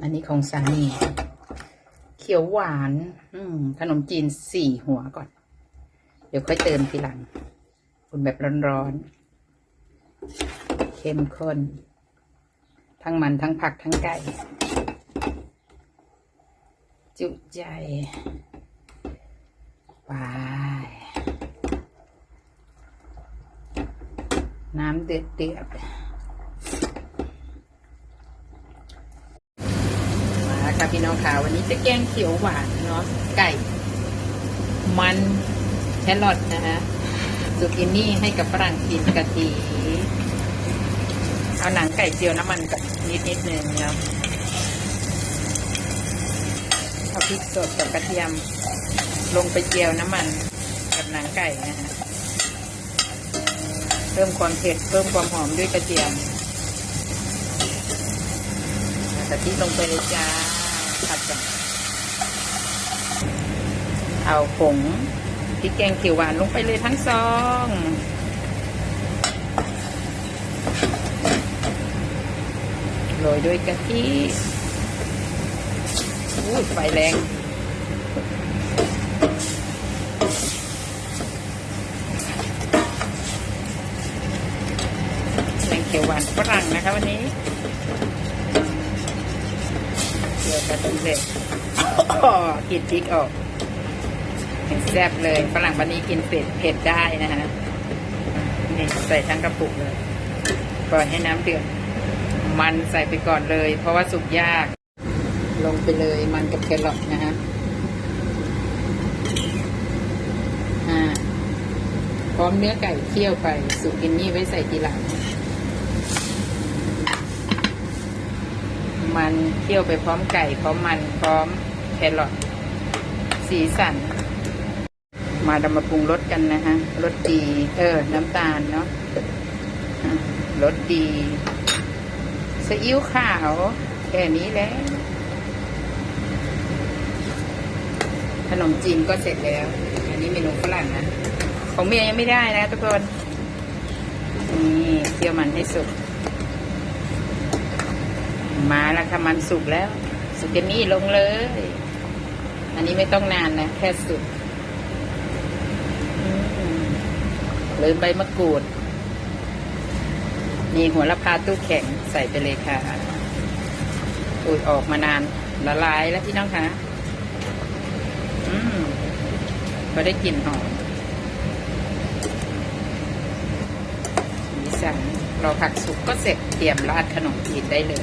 อันนี้ของสามีเขียวหวาน อืมขนมจีนสี่หัวก่อน เดี๋ยวค่อยเติมทีหลังอุ่นแบบร้อนๆเข้มข้น ทั้งมันทั้งผักทั้งไก่ จุใจไปน้ำเดือดเดือดมา ค่ะพี่น้องค่ะ วันนี้จะแกงเขียวหวานเนาะไก่ มันแครอทนะฮะซูกินี่ให้กับฝรั่งกินกะทิเอาหนังไก่เจียวน้ำมันกับนิดนิดๆนึงเนาะเอาพริกสดกับกระเทียม ลงไปเจียวน้ำมันกับหนังไก่นะฮะเพิ่มความเผ็ดเพิ่มความหอมด้วยกระเทียมกะทิลงไปเลยจ้า ผัดกันเอาผงพริกแกงเขียวหวานลงไปเลยทั้งซองโรยด้วยกะทิอู้ไฟแรง แกงเขียวหวานฝรั่งนะคะวันนี้ เกี่ยวกับต้นเสร็จกินพริกออกแซ่บเลยฝรั่งวันนี้กินเผ็ดเผ็ดได้นะฮะนี่ใส่ทั้งกระปุกเลยปล่อยให้น้ำเดือดมันใส่ไปก่อนเลย เพราะว่าสุกยาก ลงไปเลยมันกับแครอทนะฮะอ่าพร้อมเนื้อไก่เคี่ยวไปสุกินนี่ไว้ใส่ทีหลัง มันเคี่ยวไปพร้อมไก่พร้อมมันพร้อมแครอทสีสัน มาดำมาปรุงรสกันนะฮะรสดี เออ น้ำตาลเนาะรสดีซีอิ๊วขาวแค่นี้แล้วขนมจีนก็เสร็จแล้ว อันนี้เมนูฝรั่งนะ ของเมียยังไม่ได้นะทุกคน นี่เคี่ยวมันให้สุก มาแล้วค่ะมันสุกแล้ว สุกนนี่ลงเลย อันนี้ไม่ต้องนานนะ แค่สุกเลยใบมะกรูด มีหัวละพาตู้แข็งใส่ไปเลยค่ะอุยออกมานานละลายแล้วพี่น้องคะอืมก็ได้กลิ่นหอมสีสันรอผักสุกก็เสร็จเตรียมราดขนมจีนได้เลย